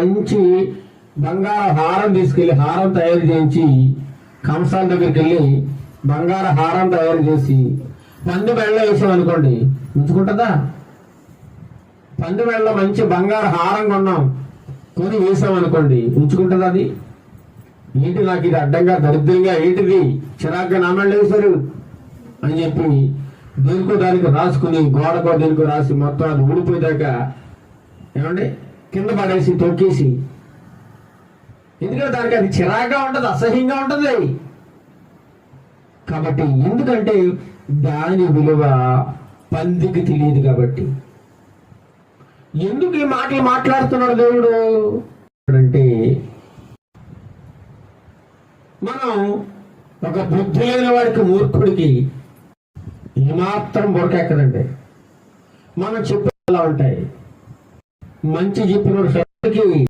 మంచి బంగార హారం తీసుకెళ్ళి హారం తయారు చేయించి కంసాల దగ్గరికి వెళ్ళి బంగార హారం తయారు చేసి పంది బెళ్ళ వేసాం అనుకోండి ఉంచుకుంటుందా? పంది బెళ్ళ మంచి బంగారు హారం కొన్నాం కొని వేసాం అనుకోండి ఉంచుకుంటుందా అది? ఏంటి నాకు ఇది అడ్డంగా దరిద్రంగా ఏంటిది? చిరాగ్గా నామళ్ళు వేశారు? అని చెప్పి దేనికో దానికి రాసుకుని గోడకో దేనికో రాసి మొత్తం అది ఊడిపోయేదాకా ఏమండి? కింద పడేసి తొక్కేసి. ఎందుకంటే దానికి అది చిరాగ్గా ఉంటుంది అసహ్యంగా ఉంటుంది. కాబట్టి ఎందుకంటే దాని విలువ పందికి తెలియదు కాబట్టి. ఎందుకు ఈ మాటలు మాట్లాడుతున్నాడు దేవుడు? అంటే మనం ఒక బుద్ధి లేని వాడికి మూర్ఖుడికి ఏమాత్రం బురకెక్కదండి. మనం చెప్పేలా ఉంటాయి. మంచి చెప్పిన